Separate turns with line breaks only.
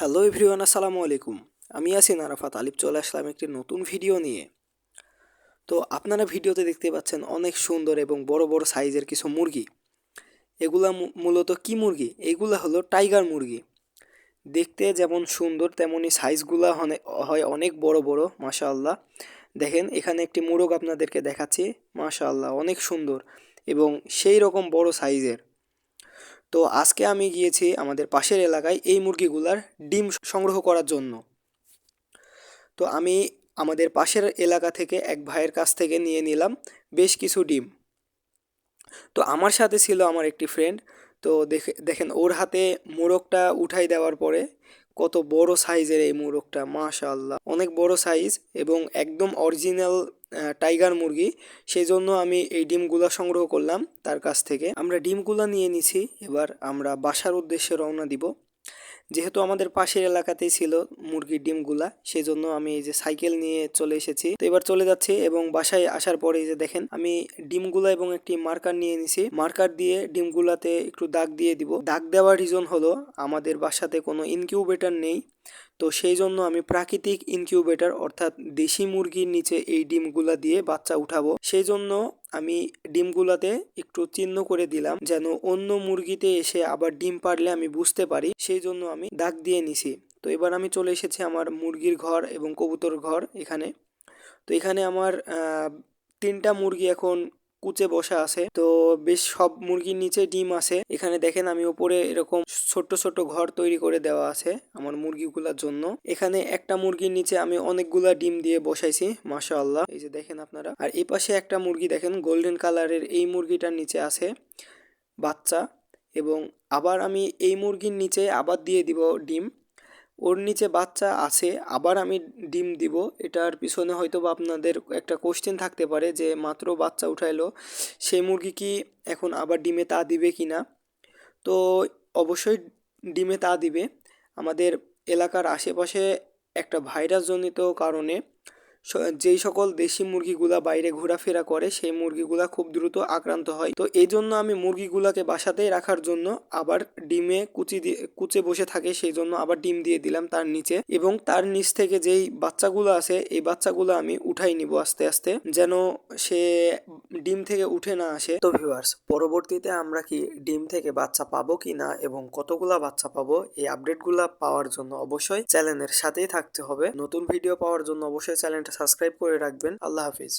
Hello everyone, আসসালামু আলাইকুম। আমি আছি নারাফাত আলিফ, চলে আসলাম একটি নতুন ভিডিও নিয়ে। তো আপনারা ভিডিওতে দেখতে পাচ্ছেন অনেক সুন্দর এবং বড় বড় সাইজের কিছু মুরগি। এগুলা মূলত কি মুরগি? এগুলা হলো টাইগার মুরগি। দেখতে যেমন সুন্দর তেমনই সাইজগুলা হয় অনেক বড় বড়, মাশাআল্লাহ। দেখেন, এখানে একটি মোরগ আপনাদেরকে দেখাচ্ছি, মাশাআল্লাহ, অনেক সুন্দর এবং সেই রকম বড় সাইজের। তো আজকে আমি গিয়েছি আমাদের পাশের এলাকায় এই মুরগিগুলার ডিম সংগ্রহ করার জন্য। তো আমি আমাদের পাশের এলাকা থেকে এক ভাইয়ের কাছ থেকে নিয়ে নিলাম বেশ কিছু ডিম। তো আমার সাথে ছিল আমার একটি ফ্রেন্ড তো দেখে, দেখেন ওর হাতে মোরগটা উঠাই দেওয়ার পরে কত বড় সাইজের এই মোরগটা মাশাল্লাহ অনেক বড় সাইজ এবং একদম অরিজিনাল টাইগার মুরগি। সেই জন্য আমি এই ডিমগুলো সংগ্রহ করলাম তার কাছ থেকে। আমরা ডিমগুলো নিয়ে নিছি, এবার আমরা বাসার উদ্দেশ্যে রওনা দিব। যেহেতু আমাদের পাশের এলাকাতেই ছিল মুরগির ডিমগুলা সেই জন্য আমি এই যে সাইকেল নিয়ে চলে এসেছি। তো এবার চলে যাচ্ছি এবং বাসায় আসার পরে এই যে দেখেন, আমি ডিমগুলা এবং একটি মার্কার নিয়ে নিছি। মার্কার দিয়ে ডিমগুলাতে একটু দাগ দিয়ে দিব। দাগ দেওয়ার রিজন হলো আমাদের বাসাতে কোনো ইনকিউবেটার নেই। তো সেই জন্য আমি প্রাকৃতিক ইনকিউবেটার, অর্থাৎ দেশি মুরগির নিচে এই ডিমগুলা দিয়ে বাচ্চা উঠাবো। সেই জন্য আমি ডিমগুলাতে একটু চিহ্ন করে দিলাম, যেন অন্য মুরগিতে এসে আবার ডিম পারলে আমি বুঝতে পারি। সেই জন্য আমি দাগ দিয়ে নিছি। তো এবার আমি চলে এসেছি আমার মুরগির ঘর এবং কবুতর ঘর এখানে। তো এখানে আমার তিনটা মুরগি এখন কুচে বসা আছে। তো বেশ সব মুরগির নিচে ডিম আছে। এখানে দেখেন আমি উপরে এরকম ছোট্ট ছোট্ট ঘর তৈরি করে দেওয়া আছে আমার মুরগিগুলোর জন্য। এখানে একটা মুরগির নিচে আমি অনেকগুলা ডিম দিয়ে বসাইছি, মাশাআল্লাহ। এই যে দেখেন আপনারা। আর এই পাশে একটা মুরগি দেখেন, গোল্ডেন কালারের এই মুরগিটার নিচে আছে বাচ্চা। এবং আবার আমি এই মুরগির নিচে আবার দিয়ে দিব ডিম। ওর নিচে বাচ্চা আছে, আবার আমি ডিম দিব। এটার পিছনে হয়তো বা আপনাদের একটা কোশ্চেন থাকতে পারে যে, মাত্র বাচ্চা উঠাইলো সেই মুরগি কি এখন আবার ডিমে তা দিবে কি না তো অবশ্যই ডিমে তা দিবে। আমাদের এলাকার আশেপাশে একটা ভাইরাসজনিত কারণে যেই সকল দেশি মুরগিগুলা বাইরে ঘোরাফেরা করে, সেই মুরগিগুলা খুব দ্রুত আক্রান্ত হয়। তো এই জন্য আমি মুরগিগুলাকে বাসাতেই রাখার জন্য আবার ডিমে কুচি দিয়ে, কুচে বসে থাকে, সেই জন্য আবার ডিম দিয়ে দিলাম তার নিচে। এবং তার নিচ থেকে যেই বাচ্চাগুলো আছে, এই বাচ্চাগুলো আমি উঠাই নিব আস্তে আস্তে, যেন সে ডিম থেকে উঠে না আসে। তো ভিউয়ার্স, পরবর্তীতে আমরা কি ডিম থেকে বাচ্চা পাবো কি না এবং কতগুলা বাচ্চা পাবো, এই আপডেটগুলা পাওয়ার জন্য অবশ্যই চ্যানেলের সাথেই থাকতে হবে। নতুন ভিডিও পাওয়ার জন্য অবশ্যই চ্যানেলটা সাবস্ক্রাইব করে রাখবেন। আল্লাহ হাফিজ।